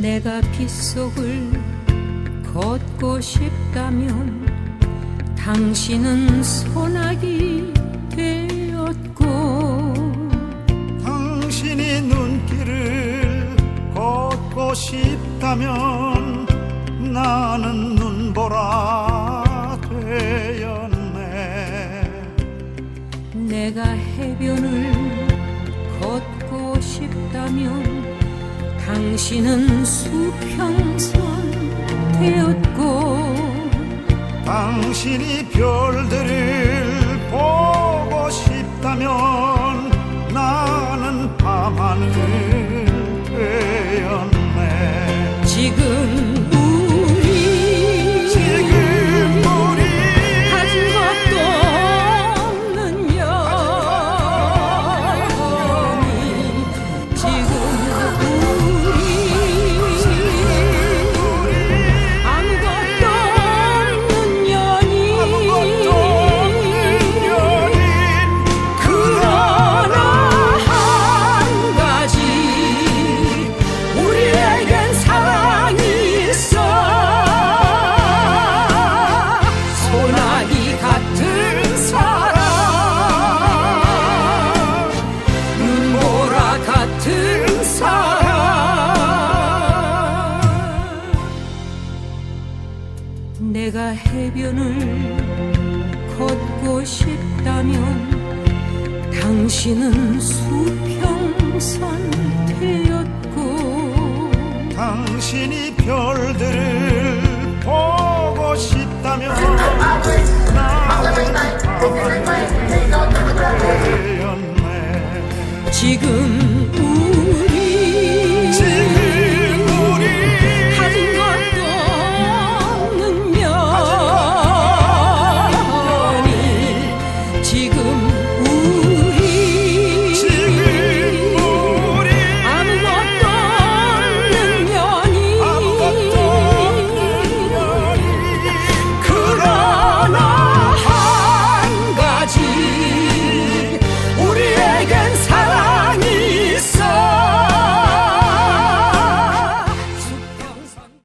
내가 빗속을 걷고 싶다면 당신은 소나기 되었고 당신이 눈길을 걷고 싶다면 나는 눈보라 되었네. 내가 해변을 걷고 싶다면 당신은 수평선 되었고 당신이 별들을 보고 싶다면 내가 해변을 걷고 싶다면 당신은 수평선 되었고 당신이 별들을 보고 싶다면 나는 밤하늘 되었네 지금